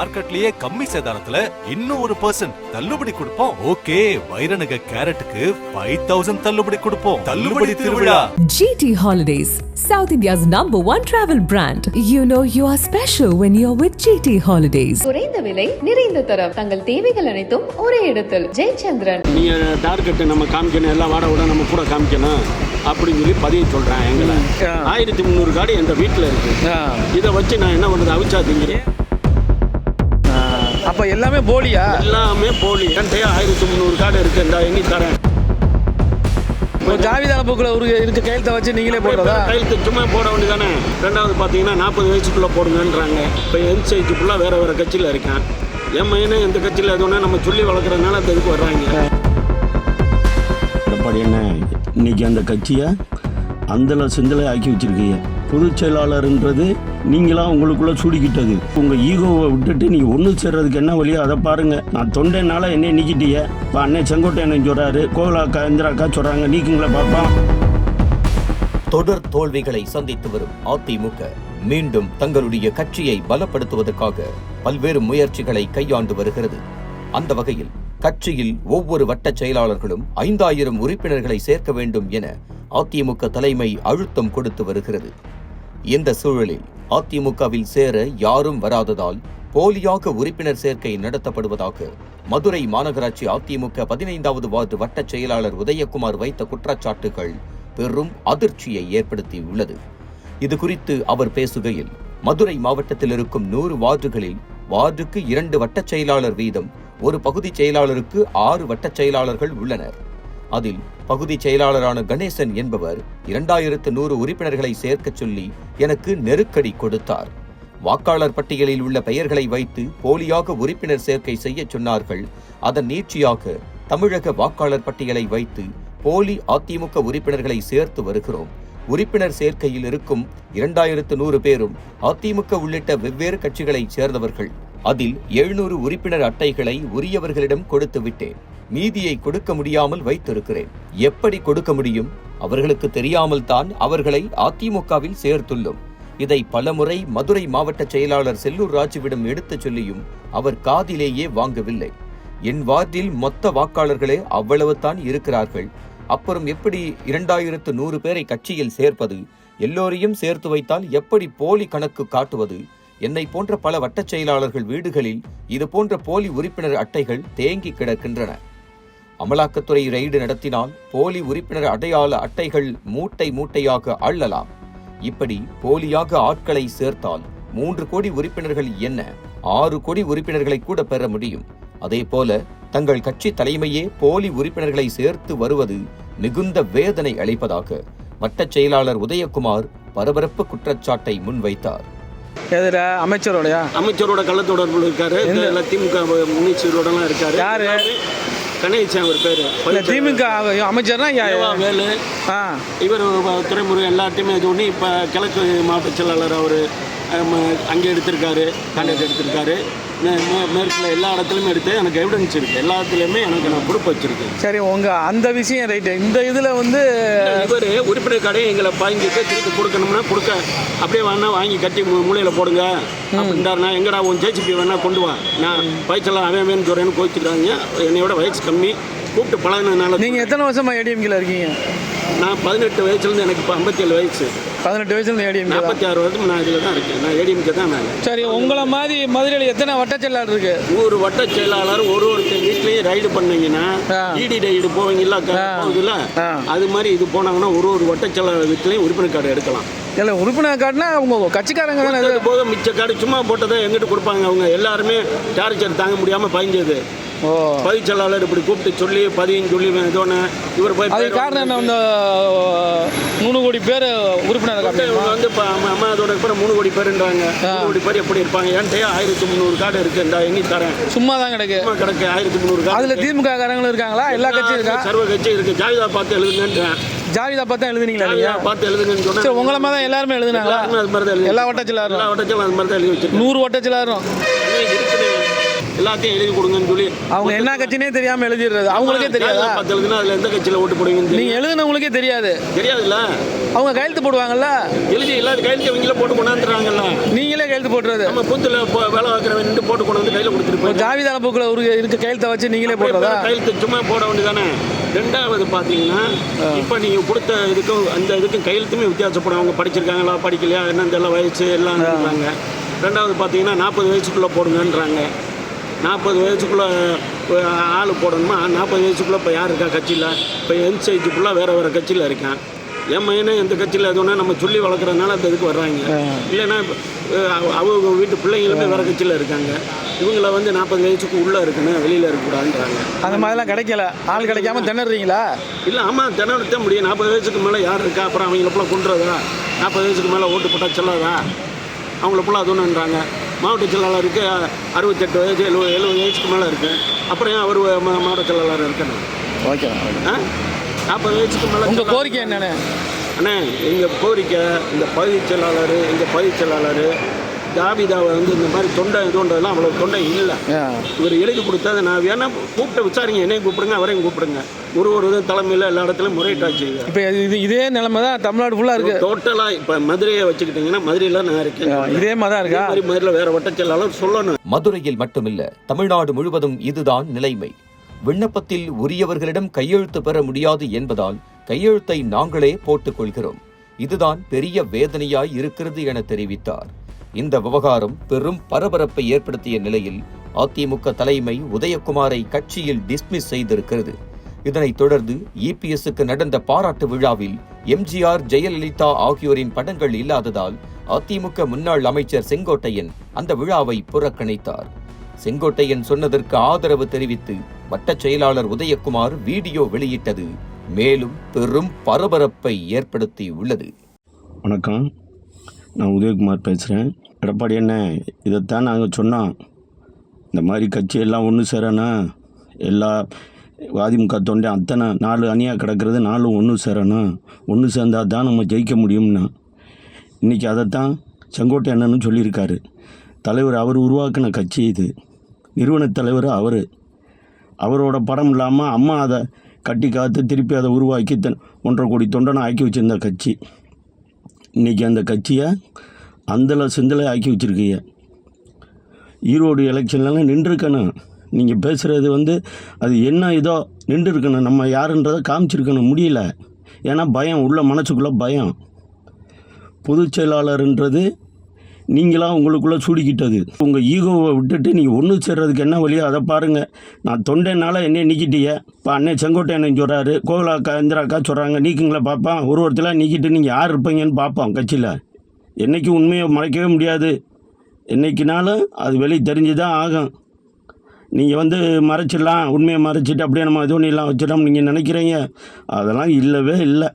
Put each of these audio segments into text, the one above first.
மார்க்கெட்லயே கம்மி சேதாரத்துல இன்னும் ஒரு பர்சன்ட் தள்ளுபடி கொடுப்போம். ஓகே வைரநக கேரட்டுக்கு ஃபைவ் தௌசண்ட் தள்ளுபடி கொடுப்போம். தள்ளுபடி திருவிழா. GT Holidays, South India's number one travel brand. You know you are special when you're with GT Holidays. குறைந்த விலை நிறைந்த தரம். தங்கள் தேவைகள் அனைத்தும் ஒரே இடத்தில். ஜெயச்சந்திரன். நீங்கள் டார்கெட்டை நம்ம காமிக்கணும். எல்லா வாட விட நம்ம கூட காமிக்கணும். அப்படின்னு சொல்லி பதிவு சொல்கிறேன் எங்களை. ஆயிரத்தி முந்நூறு கார்டு எங்கள் வீட்டில் இருக்குது ஆ. இதை வச்சு நான் என்ன பண்ணுறது? அவிச்சா திங்கிறேன். அப்ப எல்லாமே போலியா? எல்லாமே போலி. என்கிட்ட ஆயிரத்தி முந்நூறு கார்டு இருக்கு. இந்த எண்ணி தரேன். இப்போ ஜாவிதான புக்கில் ஒரு இருக்க கையெழுத்தை வச்சு நீங்களே போடுறதா? கையெழுத்து சும்மா போட வேண்டியதானே? ரெண்டாவது பார்த்தீங்கன்னா நாற்பது வயசுக்குள்ளே போடுங்கன்றாங்க. இப்போ என் சைக்கு ஃபுல்லாக வேறு வேறு கட்சியில் இருக்கேன். என் பையனே எந்த கட்சியில் எதுவும்னா நம்ம சொல்லி வளர்க்குறதுனால அந்த இதுக்கு வர்றாங்க. எடப்பாடி என்ன? இன்னைக்கு அந்த கட்சியை அந்தல செஞ்சலை ஆக்கி வச்சிருக்கீங்க. பொதுச் செயலாளர்ன்றது நீங்களாக உங்களுக்குள்ள சூடிக்கிட்டது. உங்க ஈகோவை விட்டுட்டு நீ ஒன்று சேர்றதுக்கு என்ன வழியோ அதை பாருங்க. நான் தொண்டைனால என்னை நீக்கிட்டீங்க. இப்போ அண்ணன் செங்கோட்டையன் சொல்றாரு. கோவிலாக்கா இந்திராக்கா சொல்றாங்க. நீக்குங்களா பாப்பா. தொடர் தோல்விகளை சந்தித்து வரும் அதிமுக. மீண்டும் தங்களுடைய கட்சியை பலப்படுத்துவதற்காக பல்வேறு முயற்சிகளை கையாண்டு வருகிறது. அந்த வகையில் கட்சியில் ஒவ்வொரு வட்டச் செயலாளர்களும் ஐந்தாயிரம் உறுப்பினர்களை சேர்க்க வேண்டும் என அதிமுக தலைமை அழுத்தம் கொடுத்து வருகிறது. இந்த சூழலில் அதிமுகவில் சேர யாரும் வராததால் போலியாக உறுப்பினர் சேர்க்கை நடத்தப்படுவதாக மதுரை மாநகராட்சி அதிமுக பதினைந்தாவது வார்டு வட்டச் செயலாளர் உதயகுமார் வைத்த குற்றச்சாட்டுகள் பெரும் அதிர்ச்சியை ஏற்படுத்தியுள்ளது. இது குறித்து அவர் பேசுகையில் மதுரை மாவட்டத்தில் இருக்கும் நூறு வார்டுகளில் வார்டுக்கு இரண்டு வட்டச் செயலாளர் வீதம் ஒரு பகுதி செயலாளருக்கு ஆறு வட்டச் செயலாளர்கள் உள்ளனர். அதில் பகுதி செயலாளரான கணேசன் என்பவர் இரண்டாயிரத்து நூறு உறுப்பினர்களை சேர்க்கச் சொல்லி எனக்கு நெருக்கடி கொடுத்தார். வாக்காளர் பட்டியலில் உள்ள பெயர்களை வைத்து போலியாக உறுப்பினர் சேர்க்கை செய்யச் சொன்னார்கள். அதன் நீட்சியாக தமிழக வாக்காளர் பட்டியலை வைத்து போலி அதிமுக உறுப்பினர்களை சேர்த்து வருகிறோம். உறுப்பினர் சேர்க்கையில் இருக்கும் இரண்டாயிரத்து நூறு பேரும் அதிமுக உள்ளிட்ட வெவ்வேறு கட்சிகளைச் சேர்ந்தவர்கள். அதில் எழுநூறு உறுப்பினர் அட்டைகளை உரியவர்களிடம் கொடுத்து விட்டேன். மீதியை கொடுக்க முடியாமல் வைத்திருக்கிறேன். எப்படி கொடுக்க முடியும்? அவர்களுக்கு தெரியாமல் தான் அவர்களை அதிமுகவில் சேர்த்துள்ளோம். இதை பலமுறை மதுரை மாவட்ட செயலாளர் செல்லூர் ராஜுவிடம் எடுத்துச் சொல்லியும் அவர் காதிலேயே வாங்கவில்லை. என் வார்டில் மொத்த வாக்காளர்களே அவ்வளவு தான் இருக்கிறார்கள். அப்புறம் எப்படி இரண்டாயிரத்து நூறு பேரை கட்சியில் சேர்ப்பது? எல்லோரையும் சேர்த்து வைத்தால் எப்படி போலி கணக்கு காட்டுவது? என்னை போன்ற பல வட்டச் செயலாளர்கள் வீடுகளில் இது போன்ற போலி உறுப்பினர் அட்டைகள் தேங்கி கிடக்கின்றன. அமலாக்கத்துறை ரெய்டு நடத்தினால் போலி உறுப்பினர் அடையாள அட்டைகள் மூட்டை மூட்டையாக அள்ளலாம். இப்படி போலியாக ஆட்களை சேர்த்தால் மூன்று கோடி உறுப்பினர்கள் என்ன ஆறு கோடி உறுப்பினர்களை கூட பெற முடியும். அதேபோல தங்கள் கட்சி தலைமையே போலி உறுப்பினர்களை சேர்த்து வருவது மிகுந்த வேதனை அளிப்பதாக வட்டச் செயலாளர் உதயகுமார் பரபரப்பு குற்றச்சாட்டை முன்வைத்தார். எதுல அமைச்சரோடயா? அமைச்சரோட கள்ளத்தொடர்புல இருக்காரு. எல்லா திமுக முன்னேச்சரோடலாம் இருக்காரு. யாரு? கணேசன் அவர் பேரு. திமுக அமைச்சர்னா வேலு. இவர் துறைமுறை எல்லாத்தையுமே இது பண்ணி இப்போ கிழக்கு மாவட்ட செயலாளர் அவர். அங்கே எடுத்திருக்காரு கான்டாக்ட் எடுத்திருக்காரு. மேற்குல எல்லா இடத்துலையுமே எடுத்து எனக்கு எவிடன்ஸ் இருக்குது எல்லாத்துலேயுமே எனக்கு நான் ப்ரூஃப் வச்சுருக்கு சரி உங்க அந்த விஷயம் ரைட்டு இந்த இதுல வந்து இவர் உறுப்பினர் கடையை எங்களை வாங்கிட்டு திருப்பி கொடுக்கணும்னா கொடுக்க அப்படியே வேணா வாங்கி கட்டி மூலையில போடுங்க. அப்படின்றாருனா எங்கடா உன் ஜேசிபி வேணா கொண்டு வா. நான் வயசெல்லாம் அவன் வேணும் சொல்கிறேன்னு கோச்சிக்கிறாங்க என்னையோட வயசு கம்மி. கூப்பிட்டு பழகினதுனால நீங்க எத்தனை வருஷமா ஏடிஎம்கில் இருக்கீங்க? நான் பதினெட்டு வயசுலேருந்து எனக்கு இப்போ ஐம்பத்தேழு வயசு. பதினெட்டு வயசுல ஏடிஎம்கே நாற்பத்தி ஆறு வருஷம் நான் இதில் தான் இருக்கேன். நான் ஏடிஎம்கே தான் நான் சரி உங்களை மாதிரி மதுரையில் எத்தனை வட்டச்செல்லார் இருக்கு? நூறு வட்ட செயலாளர் ஒரு ஒருத்தர் வீட்லயும் ரைடு பண்ணீங்கன்னா. இடி ரைடு போவீங்கல்ல க- போகுதுல்ல. அது மாதிரி இது போனாங்கன்னா ஒரு ஒரு வட்ட செயலாளர் வீட்லயும் உறுப்பினர் கார்டு எடுக்கலாம். இல்லை உறுப்பினர் கார்டுனா உங்க கட்சிக்காரங்க தானே போக மிச்ச கார்டு சும்மா போட்டதை எங்கிட்ட கொடுப்பாங்க. அவங்க எல்லாருமே டார்ச்சர் தாங்க முடியாம பயஞ்சது செயலாளர் இப்படி கூப்பிட்டு சொல்லி பதின்னு சொல்லி இதோன்னு இவர் போய் அதுக்கு காரணம் என்ன? இந்த மூணு கோடி பேர் உறுப்பினர் இவங்க வந்து இப்போ அம்மா அதோட கூட மூணு கோடி பேருன்றாங்க. மூணு கோடி பேர் எப்படி இருப்பாங்க? என்கிட்ட ஆயிரத்தி முந்நூறு கார்டு இருக்கு இந்த எண்ணி தரேன். சும்மா தான் கிடக்கு. சும்மா கிடக்கு ஆயிரத்தி முந்நூறு கார்டு அதுல திமுக காரங்களும் இருக்காங்களா? எல்லா கட்சியும் இருக்கா? சர்வ கட்சி இருக்கு. ஜாவிதா பார்த்து எழுதுங்கன்றேன். ஜாவிதா பார்த்தா எழுதுனீங்களா நீங்க? பார்த்து எழுதுங்கன்னு சொன்னா சரி உங்களை மாதிரி தான் எல்லாருமே எழுதுனாங்களா? அது மாதிரி தான் எல்லா வட்டச்சிலாரும். எல்லா வட்டத்திலும் அது மாதிரி தான் எழுதி வச்சிருக்கேன் நூறு வட்டச்சிலாரும். எல்லாத்தையும் எழுதி கொடுங்கன்னு சொல்லி அவங்க என்ன கட்சினே தெரியாம எழுதிடுறது? அவங்களுக்கே தெரியாதா? பார்த்து எழுதுனா அதுல எந்த கட்சியில ஓட்டு போடுவீங்கன்னு நீங்க. எழுதுனவங்களுக்கே தெரியாது. தெரியாதுல்ல? அவங்க கையெழுத்து போடுவாங்கல்ல? எழுதி இல்லாத கையெழுத்து இவங்கள போட்டு கொண்டாந்துறாங்கல்ல நீங்களே கையெழுத்து போட்டுறது. நம்ம பூத்துல வேலை பார்க்குறவன் நின்று போட்டு கொண்டு வந்து கையில் போய் ஜாவிதான புக்கில் ஒரு இருக்க கையெழுத்தை வச்சு நீங்களே போடுறதா? கையெழுத்து சும்மா போட வேண்டியதானே ரெண்டாவது பார்த்தீங்கன்னா இப்போ நீங்கள் கொடுத்த இதுக்கும் அந்த இதுக்கும் கையெழுத்துமே வித்தியாசப்படும். அவங்க படிச்சிருக்காங்களா படிக்கலையா என்னன்னு தெரியல வயசு எல்லாம் ரெண்டாவது பார்த்தீங்கன்னா நாற்பது வயசுக்குள்ளே போடுங்கன்றாங்க. நாற்பது வயசுக்குள்ளே ஆள் போடணுமா? நாற்பது வயசுக்குள்ளே இப்போ யார் இருக்கா கட்சியில்? இப்போ என்சைஜுக்குள்ளே வேறு வேறு கட்சியில் இருக்கான். என் பையனே எந்த கட்சியில் எதுவும்னா நம்ம சொல்லி வளர்க்குறதுனால அந்த இதுக்கு வர்றாங்க. இல்லைன்னா அவங்க வீட்டு பிள்ளைங்களுமே வேறு கட்சியில் இருக்காங்க. இவங்கள வந்து நாற்பது வயசுக்கு உள்ளே இருக்கணும் வெளியில் இருக்கக்கூடாதுன்றாங்க. அந்த மாதிரிலாம் கிடைக்கல. ஆள் கிடைக்காம திணறீங்களா? இல்லை ஆமாம் தினத்தான் முடியும். நாற்பது வயசுக்கு மேலே யார் இருக்கா? அப்புறம் அவங்கள ஃபுல்லாக கொண்டுறதா நாற்பது வயசுக்கு மேலே ஓட்டு போட்டால் செல்லாதா? அவங்கள ஃபுல்லாக அதுன்னுன்றாங்க மாவட்ட செயலாளருக்கு அறுபத்தெட்டு வயசு எழுபது எழுபது வயசுக்கு மேலே இருக்குது அப்புறம் ஏன் அவர் மா- மாவட்ட செயலாளர் இருக்கணும் ஓகே. ஆ? நாற்பது வயசுக்கு மேலே உங்கள் கோரிக்கை என்னன்னு அண்ணே எங்கள் கோரிக்கை இந்த பகுதி செயலாளர் எங்கள் பகுதி செயலாளர் தாவிதாவை வந்து இந்த மாதிரி தொண்டை இதுன்றதெல்லாம் அவ்வளோ தொண்டை இல்லை. இவர் எழுதி கொடுத்தா நான் வேணா கூப்பிட்டு விசாரிங்க என்னையும் கூப்பிடுங்க அவரையும் கூப்பிடுங்க. ஒரு ஒரு இது தலைமையில் எல்லா இடத்துலையும் முறையிட்டாச்சு இப்போ இது இதே நிலைமை தான் தமிழ்நாடு ஃபுல்லாக இருக்கு. டோட்டலாக இப்போ மதுரையை வச்சுக்கிட்டிங்கன்னா மதுரையில் நான் இருக்கேன். இதே மாதிரி தான் இருக்கா? மாதிரி மதுரையில் வேற வட்டச் செயலாளர் சொல்லணும். மதுரையில் மட்டுமில்ல தமிழ்நாடு முழுவதும் இதுதான் நிலைமை. விண்ணப்பத்தில் உரியவர்களிடம் கையெழுத்து பெற முடியாது என்பதால் கையெழுத்தை நாங்களே போட்டுக் கொள்கிறோம். இதுதான் பெரிய வேதனையாய் இருக்கிறது என தெரிவித்தார். இந்த விவகாரம் பெரும் பரபரப்பை ஏற்படுத்திய நிலையில் அதிமுக தலைமை உதயகுமாரை கட்சியில் டிஸ்மிஸ் செய்திருக்கிறது. இதனைத் தொடர்ந்து இபிஎஸ்க்கு நடந்த பாராட்டு விழாவில் எம்ஜிஆர் ஜெயலலிதா ஆகியோரின் படங்கள் இல்லாததால் அதிமுக முன்னாள் அமைச்சர் செங்கோட்டையன் அந்த விழாவை புறக்கணித்தார். செங்கோட்டையன் சொன்னதற்கு ஆதரவு தெரிவித்து வட்டச் செயலாளர் உதயகுமார் வீடியோ வெளியிட்டது மேலும் பெரும் பரபரப்பை ஏற்படுத்தி உள்ளது வணக்கம். நான் உதயகுமார் பேசுகிறேன் எடப்பாடி என்ன இதைத்தான் நாங்கள் சொன்னோம். இந்த மாதிரி கட்சி எல்லாம் ஒன்று சேரனா? எல்லா அதிமுக தொண்டை அத்தனை நாலு அணியாக கிடக்கிறது நாலும் ஒன்று சேரணும். ஒன்று சேர்ந்தால் தான் நம்ம ஜெயிக்க முடியும்னா. இன்றைக்கி அதைத்தான் செங்கோட்டை அண்ணனும் சொல்லியிருக்காரு. தலைவர் அவர் உருவாக்கின கட்சி இது. நிறுவனத் தலைவர் அவர். அவரோட படம் இல்லாமல் அம்மா அதை கட்டி காத்து திருப்பி அதை உருவாக்கி தன் ஒன்றரை கோடி தொண்டனை ஆக்கி வச்சிருந்த கட்சி. இன்றைக்கி அந்த கட்சியை அந்தல சிந்தலை ஆக்கி வச்சுருக்கீங்க. ஈரோடு எலெக்ஷன்லாம் நின்றுருக்கணும். நீங்கள் பேசுகிறது வந்து அது என்ன இதோ நின்றுருக்கணும். நம்ம யாருன்றதை காமிச்சிருக்கணும். முடியல. ஏன்னா பயம் உள்ள மனசுக்குள்ளே பயம். பொதுச் செயலாளர்ன்றது நீங்களாம் உங்களுக்குள்ளே சூடிக்கிட்டது. உங்கள் ஈகோவை விட்டுட்டு நீங்கள் ஒன்று சேர்றதுக்கு என்ன வழியோ அதை பாருங்கள் நான் தொண்டைனால என்னைய நீக்கிட்டீங்க. இப்போ அண்ணே செங்கோட்டை என்ன சொல்கிறாரு கோகுலாக்கா இந்திராக்கா சொல்கிறாங்க நீக்குங்களா பார்ப்பான் ஒரு ஒருத்தலாம் நீக்கிட்டு நீங்கள் யார் இருப்பீங்கன்னு பார்ப்போம் கட்சியில். என்னைக்கு உண்மையை மறைக்கவே முடியாது. என்னைக்குனாலும் அது வெளியே தெரிஞ்சு தான் ஆகும். நீங்கள் வந்து மறைச்சிடலாம் உண்மையை மறைச்சிட்டு அப்படியே நம்ம இது பண்ணிடலாம் வச்சிடலாம் நீங்கள் நினைக்கிறீங்க. அதெல்லாம் இல்லவே இல்லை.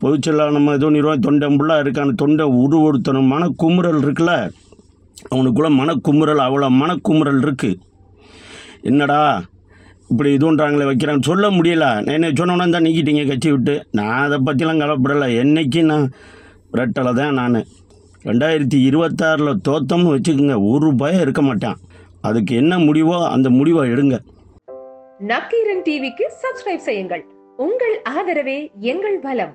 பொதுச்செல்லாம் நம்ம ஏதோ நிறுவனம் தொண்டை ஃபுல்லாக இருக்கான தொண்டை உரு மனக்குமுறல் இருக்குல்ல? அவனுக்குள்ளே மனக்குமுறல் அவ்வளோ மனக்குமுறல் இருக்குது என்னடா இப்படி இதுன்றாங்களே வைக்கிறான்னு சொல்ல முடியல. நான் என்ன சொன்னோன்னா தான் நீக்கிட்டீங்க கட்சி விட்டு. நான் அதை பற்றிலாம் கவலைப்படலை. என்றைக்கு நான் ரெட்டலை தான் நான். ரெண்டாயிரத்தி இருபத்தாறில் தோத்தம்னு வச்சுக்கோங்க ஒரு பயம் இருக்க மாட்டான். அதுக்கு என்ன முடிவோ அந்த முடிவை எடுங்க. நக்கீரன் டிவிக்கு சப்ஸ்கிரைப் செய்யுங்கள். உங்கள் ஆதரவே எங்கள் பலம்